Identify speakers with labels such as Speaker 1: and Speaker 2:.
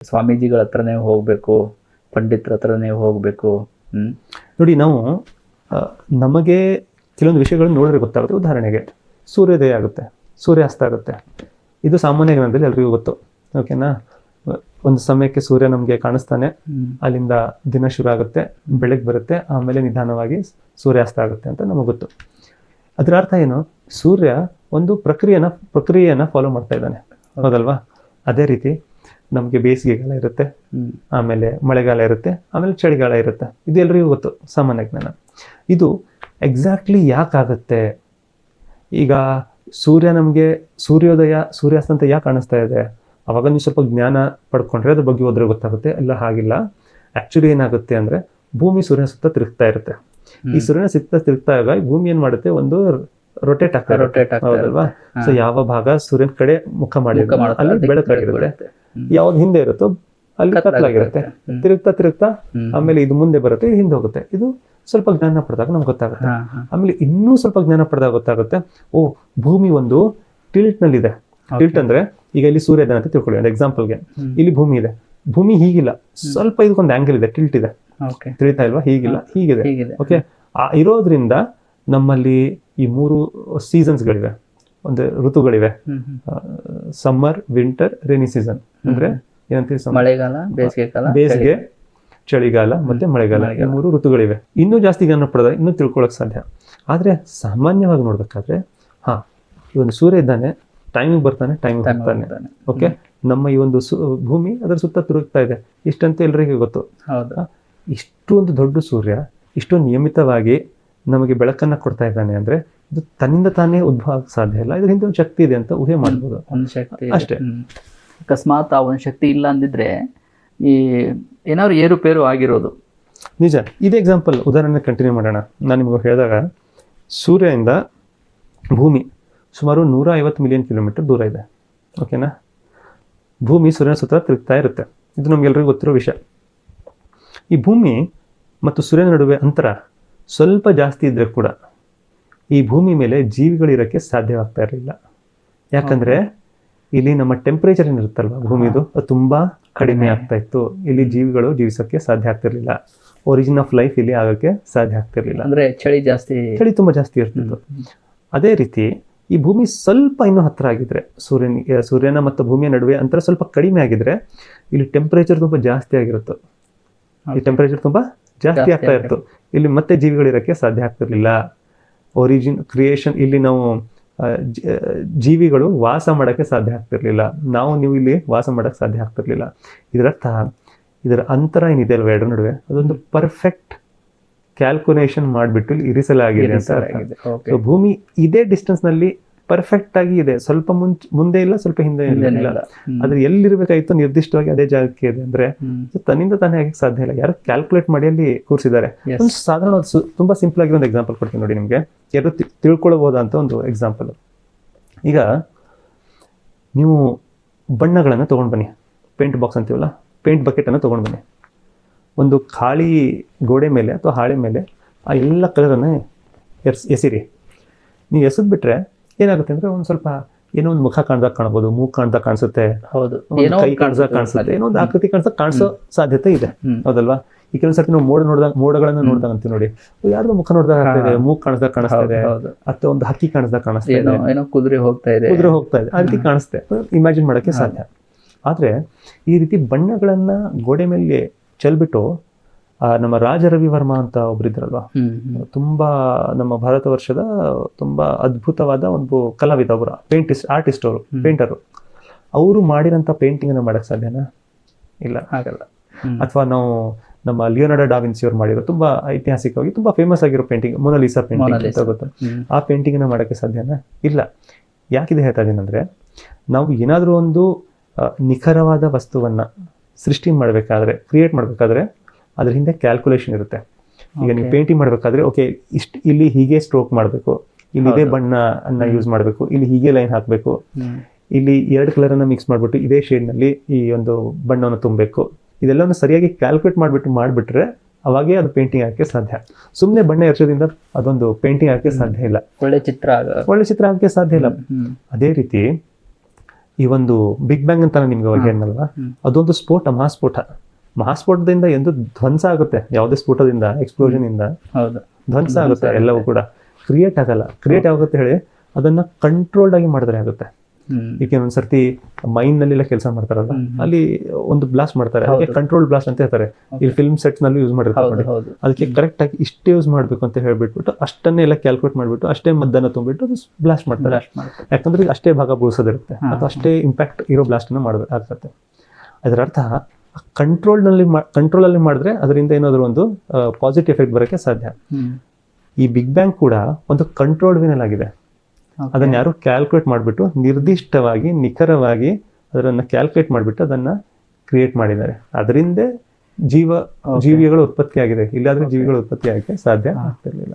Speaker 1: ಸ್ವಾಮೀಜಿಗಳ ಹತ್ರನೇ ಹೋಗ್ಬೇಕು ಪಂಡಿತರ ಹತ್ರನೇ ಹೋಗ್ಬೇಕು ಹ್ಮ್?
Speaker 2: ನೋಡಿ ನಾವು ನಮಗೆ ಕೆಲವೊಂದು ವಿಷಯಗಳನ್ನು ನೋಡಿದ್ರೆ ಗೊತ್ತಾಗುತ್ತೆ. ಉದಾಹರಣೆಗೆ ಸೂರ್ಯೋದಯ ಆಗುತ್ತೆ ಸೂರ್ಯಾಸ್ತ ಆಗುತ್ತೆ. ಇದು ಸಾಮಾನ್ಯ ಜ್ಞಾನದಲ್ಲಿ ಎಲ್ರಿಗೂ ಗೊತ್ತು. ಓಕೆನಾ? ಒಂದು ಸಮಯಕ್ಕೆ ಸೂರ್ಯ ನಮಗೆ ಕಾಣಿಸ್ತಾನೆ ಅಲ್ಲಿಂದ ದಿನ ಶುರು ಆಗುತ್ತೆ ಬೆಳಗ್ಗೆ ಬರುತ್ತೆ ಆಮೇಲೆ ನಿಧಾನವಾಗಿ ಸೂರ್ಯಾಸ್ತ ಆಗುತ್ತೆ ಅಂತ ನಮಗೆ ಗೊತ್ತು. ಅದರ ಅರ್ಥ ಏನು? ಸೂರ್ಯ ಒಂದು ಪ್ರಕ್ರಿಯೆನ ಪ್ರಕ್ರಿಯೆಯನ್ನ ಫಾಲೋ ಮಾಡ್ತಾ ಇದ್ದಾನೆ. ಹೌದಲ್ವಾ? ಅದೇ ರೀತಿ ನಮಗೆ ಬೇಸಿಗೆಗಾಲ ಇರುತ್ತೆ. ಆಮೇಲೆ ಮಳೆಗಾಲ ಇರುತ್ತೆ. ಆಮೇಲೆ ಚಳಿಗಾಲ ಇರುತ್ತೆ. ಇದೆಲ್ಲರಿಗೂ ಗೊತ್ತು ಸಾಮಾನ್ಯ ಜ್ಞಾನ. ಇದು ಎಕ್ಸಾಕ್ಟ್ಲಿ ಯಾಕಾಗುತ್ತೆ ಈಗ ಸೂರ್ಯ ನಮಗೆ ಸೂರ್ಯೋದಯ ಸೂರ್ಯಾಸ್ತ ಅಂತ ಯಾಕೆ ಕಾಣಿಸ್ತಾ ಇದೆ? ಅವಾಗ ನೀವು ಸ್ವಲ್ಪ ಜ್ಞಾನ ಪಡ್ಕೊಂಡ್ರೆ ಅದ್ರ ಬಗ್ಗೆ ಹೋದ್ರೆ ಗೊತ್ತಾಗುತ್ತೆ. ಎಲ್ಲ ಹಾಗಿಲ್ಲ. ಆಕ್ಚುಲಿ ಏನಾಗುತ್ತೆ ಅಂದ್ರೆ ಭೂಮಿ ಸೂರ್ಯನ ಸುತ್ತ ತಿರುಗ್ತಾ ಇರುತ್ತೆ. ಈ ಸೂರ್ಯನ ಸುತ್ತ ತಿರುಗ್ತಾಗ ಭೂಮಿ ಏನ್ ಮಾಡುತ್ತೆ? ಒಂದು ರೊಟೇಟ್ ಆಗ್ತಾ.
Speaker 1: ರೊಟೇಟ್
Speaker 2: ಹೌದಲ್ವಾ. ಸೊ ಯಾವ ಭಾಗ ಸೂರ್ಯನ ಕಡೆ ಮುಖ ಮಾಡಿ ಅಲ್ಲಿ ಬೆಳಕಾಗಿರುತ್ತೆ. ಯಾವ್ದು ಹಿಂದೆ ಇರುತ್ತೋ ಅಲ್ಲಿ
Speaker 1: ಕತ್ತಲಾಗಿರುತ್ತೆ.
Speaker 2: ತಿರುಗ್ತಾ ತಿರುಗ್ತಾ ಆಮೇಲೆ ಇದು ಮುಂದೆ ಬರುತ್ತೆ ಇದು ಹಿಂದೆ ಹೋಗುತ್ತೆ. ಇದು ಸ್ವಲ್ಪ ಜ್ಞಾನ ಪಡೆದಾಗ ನಮ್ಗೆ ಗೊತ್ತಾಗುತ್ತೆ. ಆಮೇಲೆ ಇನ್ನೂ ಸ್ವಲ್ಪ ಜ್ಞಾನ ಪಡೆದಾಗ ಗೊತ್ತಾಗುತ್ತೆ ಓ ಭೂಮಿ ಒಂದು ಟಿಲ್ಟ್ ನಲ್ಲಿದೆ ಟಿಲ್ಟ್ ಅಂದ್ರೆ ಈಗ ಇಲ್ಲಿ ಸೂರ್ಯ ಇದ್ದಾನೆ ಅಂತ ತಿಳ್ಕೊಳ್ಳಿ ಒಂದು ಎಕ್ಸಾಂಪಲ್ಗೆ. ಇಲ್ಲಿ ಭೂಮಿ ಇದೆ. ಭೂಮಿ ಹೀಗಿಲ್ಲ. ಸ್ವಲ್ಪ ಇದಕ್ಕೊಂದು ಆಂಗಲ್ ಇದೆ ಟಿಲ್ಟ್ ಇದೆ. ತಿಳಿತಾ ಇಲ್ವಾ? ಹೀಗಿಲ್ಲ ಹೀಗಿದೆ.
Speaker 1: ಓಕೆ
Speaker 2: ಓಕೆ ಇರೋದ್ರಿಂದ ನಮ್ಮಲ್ಲಿ ಈ ಮೂರು ಸೀಸನ್ಸ್ಗಳಿವೆ ಒಂದು ಋತುಗಳಿವೆ. ಸಮ್ಮರ್ ವಿಂಟರ್ ರೈನಿ ಸೀಸನ್ ಅಂದ್ರೆ ಏನಂತೀವಿ
Speaker 1: ಮಳೆಗಾಲ ಬೇಸಿಗೆ ಕಾಲ
Speaker 2: ಬೇಸಿಗೆ ಚಳಿಗಾಲ ಮತ್ತೆ ಮಳೆಗಾಲ ಈ ಮೂರು ಋತುಗಳಿವೆ. ಇನ್ನೂ ಜಾಸ್ತಿ ಗಮನ ಪಡೆದ ಇನ್ನೂ ತಿಳ್ಕೊಳಕ್ ಸಾಧ್ಯ. ಆದ್ರೆ ಸಾಮಾನ್ಯವಾಗಿ ನೋಡ್ಬೇಕಾದ್ರೆ ಹಾ ಈ ಒಂದು ಸೂರ್ಯ ಇದ್ದಾನೆ ಟೈಮಿಗೆ ಬರ್ತಾನೆ ಟೈಮಿಗೆ
Speaker 1: ಬರ್ತಾನೆ.
Speaker 2: ಹೋಗ್ತಾನೆ. ಓಕೆ ನಮ್ಮ ಈ ಒಂದು ಭೂಮಿ ಅದರ ಸುತ್ತ ತಿರುಗ್ತಾ ಇದೆ. ಇಷ್ಟಂತ ಎಲ್ರಿಗೂ ಗೊತ್ತು.
Speaker 1: ಹೌದು.
Speaker 2: ಇಷ್ಟೊಂದು ದೊಡ್ಡ ಸೂರ್ಯ ಇಷ್ಟು ನಿಯಮಿತವಾಗಿ ನಮಗೆ ಬೆಳಕನ್ನ ಕೊಡ್ತಾ ಇದ್ದಾನೆ ಅಂದ್ರೆ ಇದು ತನ್ನಿಂದ ತಾನೇ ಉದ್ಭವ ಸಾಧ್ಯ ಇಲ್ಲ. ಇದ್ರ ಹಿಂದೆ ಒಂದು ಶಕ್ತಿ ಇದೆ ಅಂತ ಊಹೆ ಮಾಡ್ಬೋದು.
Speaker 1: ಒಂದು
Speaker 2: ಅಷ್ಟೇ.
Speaker 1: ಅಕಸ್ಮಾತ್ ಆ ಒಂದು ಶಕ್ತಿ ಇಲ್ಲ ಅಂದಿದ್ರೆ ಈ ಏನಾದ್ರು ಏರುಪೇರು ಆಗಿರೋದು.
Speaker 2: ನಿಜ. ಇದು ಎಕ್ಸಾಂಪಲ್ ಉದಾಹರಣೆ ಕಂಟಿನ್ಯೂ ಮಾಡೋಣ. ನಾನು ನಿಮಗೆ ಹೇಳಿದಾಗ ಸೂರ್ಯದಿಂದ ಭೂಮಿ ಸುಮಾರು ನೂರ ಐವತ್ತು ಮಿಲಿಯನ್ ಕಿಲೋಮೀಟರ್ ದೂರ ಇದೆ. ಓಕೆನಾ ಭೂಮಿ ಸೂರ್ಯನ ಸುತ್ತ ತಿರುಗ್ತಾ ಇರುತ್ತೆ. ಇದು ನಮ್ಗೆಲ್ರಿಗೂ ಗೊತ್ತಿರೋ ವಿಷಯ. ಈ ಭೂಮಿ ಮತ್ತು ಸೂರ್ಯನ ನಡುವೆ ಅಂತರ ಸ್ವಲ್ಪ ಜಾಸ್ತಿ ಇದ್ದರೆ ಕೂಡ ಈ ಭೂಮಿ ಮೇಲೆ ಜೀವಿಗಳಿರೋಕ್ಕೆ ಸಾಧ್ಯವಾಗ್ತಾ ಇರಲಿಲ್ಲ. ಯಾಕಂದ್ರೆ ಇಲ್ಲಿ ನಮ್ಮ ಟೆಂಪರೇಚರ್ ಏನಿರುತ್ತಲ್ವ ಭೂಮಿದು? ಅದು ತುಂಬಾ ಕಡಿಮೆ ಆಗ್ತಾ ಇತ್ತು. ಇಲ್ಲಿ ಜೀವಿಗಳು ಜೀವಿಸೋಕೆ ಸಾಧ್ಯ ಆಗ್ತಿರ್ಲಿಲ್ಲ. ಒರಿಜಿನ್ ಆಫ್ ಲೈಫ್ ಇಲ್ಲಿ ಆಗೋಕ್ಕೆ ಸಾಧ್ಯ ಆಗ್ತಿರ್ಲಿಲ್ಲ.
Speaker 1: ಅಂದ್ರೆ ಚಳಿ ಜಾಸ್ತಿ
Speaker 2: ಚಳಿ ತುಂಬಾ ಜಾಸ್ತಿ ಇರ್ತಿತ್ತು. ಅದೇ ರೀತಿ ಈ ಭೂಮಿ ಸ್ವಲ್ಪ ಇನ್ನೂ ಹತ್ರ ಆಗಿದ್ರೆ ಸೂರ್ಯನ ಸೂರ್ಯನ ಮತ್ತು ಭೂಮಿಯ ನಡುವೆ ಅಂತರ ಸ್ವಲ್ಪ ಕಡಿಮೆ ಆಗಿದ್ರೆ ಇಲ್ಲಿ ಟೆಂಪರೇಚರ್ ತುಂಬಾ ಜಾಸ್ತಿ ಆಗಿರುತ್ತೆ. ಈ ಟೆಂಪರೇಚರ್ ತುಂಬಾ ಜಾಸ್ತಿ ಆಗ್ತಾ ಇತ್ತು. ಇಲ್ಲಿ ಮತ್ತೆ ಜೀವಿಗಳಿರಕ್ಕೆ ಸಾಧ್ಯ ಆಗ್ತಿರ್ಲಿಲ್ಲ. ಒರಿಜಿನ್ ಕ್ರಿಯೇಷನ್ ಇಲ್ಲಿ ನಾವು ಜೀವಿಗಳು ವಾಸ ಮಾಡೋಕ್ಕೆ ಸಾಧ್ಯ ಆಗ್ತಿರ್ಲಿಲ್ಲ. ನಾವು ನೀವು ಇಲ್ಲಿ ವಾಸ ಮಾಡೋಕ್ಕೆ ಸಾಧ್ಯ ಆಗ್ತಿರ್ಲಿಲ್ಲ. ಇದರರ್ಥ ಇದರ ಅಂತರ ಏನಿದೆ ಅಲ್ವಾ ಎರಡರ ನಡುವೆ? ಅದೊಂದು ಪರ್ಫೆಕ್ಟ್ ಕ್ಯಾಲ್ಕುಲೇಷನ್ ಮಾಡಿಬಿಟ್ಟು ಇಲ್ಲಿ ಇರಿಸಲಾಗಿದೆ ಅಂತ. ಭೂಮಿ ಇದೇ ಡಿಸ್ಟೆನ್ಸ್ನಲ್ಲಿ ಪರ್ಫೆಕ್ಟ್ ಆಗಿ ಇದೆ. ಸ್ವಲ್ಪ ಮುಂಚೆ ಮುಂದೆ ಇಲ್ಲ ಸ್ವಲ್ಪ ಹಿಂದೆ ಇಲ್ಲ. ಆದ್ರೆ ಎಲ್ಲಿರ್ಬೇಕಾಯ್ತು ನಿರ್ದಿಷ್ಟವಾಗಿ ಅದೇ ಜಾಗಕ್ಕೆ ಇದೆ ಅಂದ್ರೆ ತನ್ನಿಂದ ತಾನೇ ಆಗಕ್ಕೆ ಸಾಧ್ಯ ಇಲ್ಲ. ಯಾರು ಕ್ಯಾಲ್ಕುಲೇಟ್ ಮಾಡಿ ಅಲ್ಲಿ ಕೂರಿಸಿದ್ದಾರೆ. ಒಂದು ಸಾಧಾರಣ ತುಂಬಾ ಸಿಂಪಲ್ ಆಗಿರೋ ಒಂದು ಎಕ್ಸಾಂಪಲ್ ಕೊಡ್ತೀನಿ ನೋಡಿ ನಿಮಗೆ. ಯಾರು ಅಂತ ತಿಳ್ಕೊಳ್ಬಹುದಂತ ಒಂದು ಎಕ್ಸಾಂಪಲ್ ಈಗ ನೀವು ಬಣ್ಣಗಳನ್ನು ತಗೊಂಡ್ ಬನ್ನಿ. ಪೇಂಟ್ ಬಾಕ್ಸ್ ಅಂತೀವಲ್ಲ? ಪೇಂಟ್ ಬಕೆಟ್ ಅನ್ನು ತಗೊಂಡ್ ಬನ್ನಿ. ಒಂದು ಖಾಲಿ ಗೋಡೆ ಮೇಲೆ ಅಥವಾ ಹಾಳೆ ಮೇಲೆ ಆ ಎಲ್ಲ ಕಲರನ್ನು ಎಸ್ ಎಸಿರಿ. ನೀವು ಎಸೆದ್ಬಿಟ್ರೆ ಏನಾಗುತ್ತೆ ಅಂದ್ರೆ ಒಂದ್ ಸ್ವಲ್ಪ ಏನೋ ಒಂದು ಮುಖ ಕಾಣ್ದಾಗ ಕಾಣಬಹುದು ಮೂಗು ಕಾಣ್ದಾಗ ಕಾಣಿಸುತ್ತೆ.
Speaker 1: ಹೌದು. ಏನೋ
Speaker 2: ಕೈ ಕಾಣಿಸ್ದಾಗ
Speaker 1: ಕಾಣಿಸುತ್ತೆ.
Speaker 2: ಏನೋ ಒಂದು ಆಕೃತಿ ಕಾಣಿಸ್ದಾಗ ಕಾಣಿಸೋ ಸಾಧ್ಯತೆ ಇದೆ. ಹೌದಲ್ವಾ? ಈ ಕೆಲವು ಸರ್ತಿ ನಾವು ಮೋಡ ನೋಡಿದಾಗ ಮೋಡಗಳನ್ನ ನೋಡಿದಾಗ ಅಂತೀವಿ ನೋಡಿ. ಯಾರು ಮುಖ ನೋಡಿದಾಗ ಆಗ್ತಾ ಇದೆ ಮೂಗ್ ಕಾಣಿಸ್ದಾಗ ಕಾಣಿಸ್ತಾ ಇದೆ. ಅಥವಾ ಒಂದು ಹಕ್ಕಿ ಕಾಣಿಸ್ದಾಗ ಕಾಣಿಸ್ತಾ ಇದೆ.
Speaker 1: ಏನೋ ಕುದುರೆ ಹೋಗ್ತಾ ಇದೆ.
Speaker 2: ಕುದುರೆ ಹೋಗ್ತಾ ಇದೆ. ಆ ರೀತಿ ಕಾಣಿಸುತ್ತೆ ಇಮ್ಯಾಜಿನ್ ಮಾಡಕ್ಕೆ ಸಾಧ್ಯ. ಆದ್ರೆ ಈ ರೀತಿ ಬಣ್ಣಗಳನ್ನ ಗೋಡೆ ಮೇಲೆ ಚೆಲ್ಬಿಟ್ಟು ನಮ್ಮ ರಾಜ ರವಿವರ್ಮ ಅಂತ
Speaker 1: ಹ್ಮ್.
Speaker 2: ತುಂಬಾ ನಮ್ಮ ಭಾರತ ವರ್ಷದ ತುಂಬಾ ಅದ್ಭುತವಾದ ಒಂದು ಕಲಾವಿದ ಅವರ ಪೇಂಟಿಸ್ಟ್ ಆರ್ಟಿಸ್ಟ್ ಅವರು ಪೇಂಟರು ಅವರು ಮಾಡಿರಂತ ಪೇಂಟಿಂಗ್ ಅನ್ನ ಮಾಡಕ್ ಸಾಧ್ಯನಾ? ಇಲ್ಲ
Speaker 1: ಹಾಗಲ್ಲ
Speaker 2: ಅಥವಾ ನಾವು ನಮ್ಮ ಲಿಯೋನಾರ್ಡೋ ಡಾವಿನ್ಸಿ ಅವ್ರು ಮಾಡಿರೋ ತುಂಬಾ ಐತಿಹಾಸಿಕವಾಗಿ ತುಂಬಾ ಫೇಮಸ್ ಆಗಿರೋ ಪೇಂಟಿಂಗ್ ಮೊನಾಲಿಸಾ ಪೇಂಟಿಂಗ್ ಅಂತ ಗೊತ್ತು? ಆ ಪೇಂಟಿಂಗ್ ಅನ್ನ ಮಾಡಕ್ಕೆ ಸಾಧ್ಯನಾ? ಇಲ್ಲ. ಯಾಕಿದೆ ಹೇಳ್ತಾ ಇದ್ದೀನಿ ಅಂದ್ರೆ ನಾವು ಏನಾದರೂ ಒಂದು ನಿಖರವಾದ ವಸ್ತುವನ್ನ ಸೃಷ್ಟಿ ಮಾಡಬೇಕಾದ್ರೆ ಕ್ರಿಯೇಟ್ ಮಾಡಬೇಕಾದ್ರೆ ಅದ್ರ ಹಿಂದೆ ಕ್ಯಾಲ್ಕುಲೇಷನ್ ಇರುತ್ತೆ. ಈಗ ನೀವು ಪೇಂಟಿಂಗ್ ಮಾಡಬೇಕಾದ್ರೆ ಓಕೆ ಇಷ್ಟು ಇಲ್ಲಿ ಹೀಗೆ ಸ್ಟ್ರೋಕ್ ಮಾಡಬೇಕು ಇಲ್ಲಿ ಇದೇ ಬಣ್ಣ ಅನ್ನ ಯೂಸ್ ಮಾಡಬೇಕು ಇಲ್ಲಿ ಹೀಗೆ ಲೈನ್ ಹಾಕಬೇಕು. ಇಲ್ಲಿ ಎರಡು ಕಲರ್ ಅನ್ನ ಮಿಕ್ಸ್ ಮಾಡ್ಬಿಟ್ಟು ಇದೇ ಶೇಡ್ನಲ್ಲಿ ನಲ್ಲಿ ಈ ಒಂದು ಬಣ್ಣವನ್ನು ತುಂಬಬೇಕು. ಇದೆಲ್ಲವನ್ನು ಸರಿಯಾಗಿ ಕ್ಯಾಲ್ಕುಲೇಟ್ ಮಾಡಿಬಿಟ್ಟು ಮಾಡಿಬಿಟ್ರೆ ಅವಾಗೇ ಅದು ಪೇಂಟಿಂಗ್ ಹಾಕಕ್ಕೆ ಸಾಧ್ಯ. ಸುಮ್ಮನೆ ಬಣ್ಣ ಎರಚೋದ್ರಿಂದ ಅದೊಂದು ಪೇಂಟಿಂಗ್ ಹಾಕಕ್ಕೆ ಸಾಧ್ಯ ಇಲ್ಲ.
Speaker 1: ಒಳ್ಳೆ ಚಿತ್ರ
Speaker 2: ಒಳ್ಳೆ ಚಿತ್ರ ಹಾಕಕ್ಕೆ ಸಾಧ್ಯ ಇಲ್ಲ. ಅದೇ ರೀತಿ ಈ ಒಂದು ಬಿಗ್ ಬ್ಯಾಂಗ್ ಅಂತ ನಿಮ್ಗೆ ಅವಾಗ ಏನಲ್ವಾ
Speaker 1: ಹ್ಮ್.
Speaker 2: ಅದೊಂದು ಸ್ಫೋಟ ಮಹಾಸ್ಫೋಟ. ಮಹಾಸ್ಫೋಟದಿಂದ ಎಂದು ಧ್ವಂಸ ಆಗುತ್ತೆ ಯಾವುದೇ ಸ್ಫೋಟದಿಂದ ಎಕ್ಸ್ಪ್ಲೋಷನ್ ಇಂದ. ಧ್ವಂಸ ಆಗುತ್ತೆ ಎಲ್ಲವೂ ಕೂಡ. ಕ್ರಿಯೇಟ್ ಆಗಲ್ಲ. ಕ್ರಿಯೇಟ್ ಆಗುತ್ತೆ ಹೇಳಿ ಅದನ್ನ ಕಂಟ್ರೋಲ್ಡ್ ಆಗಿ ಮಾಡಿದ್ರೆ ಆಗುತ್ತೆ. ಈಗ ಒಂದ್ಸರ್ತಿ ಮೈನ್ ಎಲ್ಲ ಕೆಲಸ ಮಾಡ್ತಾರಲ್ಲ ಅಲ್ಲಿ ಒಂದು ಬ್ಲಾಸ್ಟ್ ಮಾಡ್ತಾರೆ. ಅದಕ್ಕೆ. ಕಂಟ್ರೋಲ್ ಬ್ಲಾಸ್ಟ್ ಅಂತ ಹೇಳ್ತಾರೆ. ಈ ಫಿಲ್ಮ್ ಸೆಟ್ಸ್ನಲ್ಲಿ ಯೂಸ್ ಮಾಡಿರ್ತಾರೆ ಅದಕ್ಕೆ ಕರೆಕ್ಟ್ ಆಗಿ ಇಷ್ಟೇ ಯೂಸ್ ಮಾಡ್ಬೇಕು ಅಂತ ಹೇಳ್ಬಿಟ್ಬಿಟ್ಟು ಅಷ್ಟನ್ನೇ ಎಲ್ಲ ಕ್ಯಾಲ್ಕುಲೇಟ್ ಮಾಡ್ಬಿಟ್ಟು ಅಷ್ಟೇ ಮದ್ದನ್ನ ತುಂಬಿಟ್ಟು ಅದು ಬ್ಲಾಸ್ಟ್ ಮಾಡ್ತಾರೆ. ಯಾಕಂದ್ರೆ ಅಷ್ಟೇ ಭಾಗ
Speaker 1: ಬೋಸೋದಿರುತ್ತೆ.
Speaker 2: ಅಥವಾ ಅಷ್ಟೇ ಇಂಪ್ಯಾಕ್ಟ್ ಇರೋ ಬ್ಲಾಸ್ಟ್ ಅನ್ನ ಮಾಡಬೇಕು ಆಗ್ತದೆ. ಅದರ ಅರ್ಥ ಕಂಟ್ರೋಲ್ನಲ್ಲಿ ಕಂಟ್ರೋಲ್ ಅಲ್ಲಿ ಮಾಡಿದ್ರೆ ಅದರಿಂದ ಏನಾದ್ರು ಒಂದು ಪಾಸಿಟಿವ್ ಎಫೆಕ್ಟ್ ಬರೋಕ್ಕೆ ಸಾಧ್ಯ. ಈ ಬಿಗ್ ಬ್ಯಾಂಗ್ ಕೂಡ ಒಂದು ಕಂಟ್ರೋಲ್ ವಿನಲ್ ಆಗಿದೆ. ಅದನ್ನ ಯಾರು ಕ್ಯಾಲ್ಕುಲೇಟ್ ಮಾಡಿಬಿಟ್ಟು ನಿರ್ದಿಷ್ಟವಾಗಿ ನಿಖರವಾಗಿ ಅದನ್ನ ಕ್ಯಾಲ್ಕುಲೇಟ್ ಮಾಡಿಬಿಟ್ಟು ಅದನ್ನ ಕ್ರಿಯೇಟ್ ಮಾಡಿದ್ದಾರೆ. ಅದರಿಂದ ಜೀವ. ಜೀವಿಗಳು ಉತ್ಪತ್ತಿ ಆಗಿದೆ ಇಲ್ಲಾದ್ರೆ ಜೀವಿಗಳು ಉತ್ಪತ್ತಿ ಆಗಕ್ಕೆ ಸಾಧ್ಯ ಆಗ್ತಿರ್ಲಿಲ್ಲ.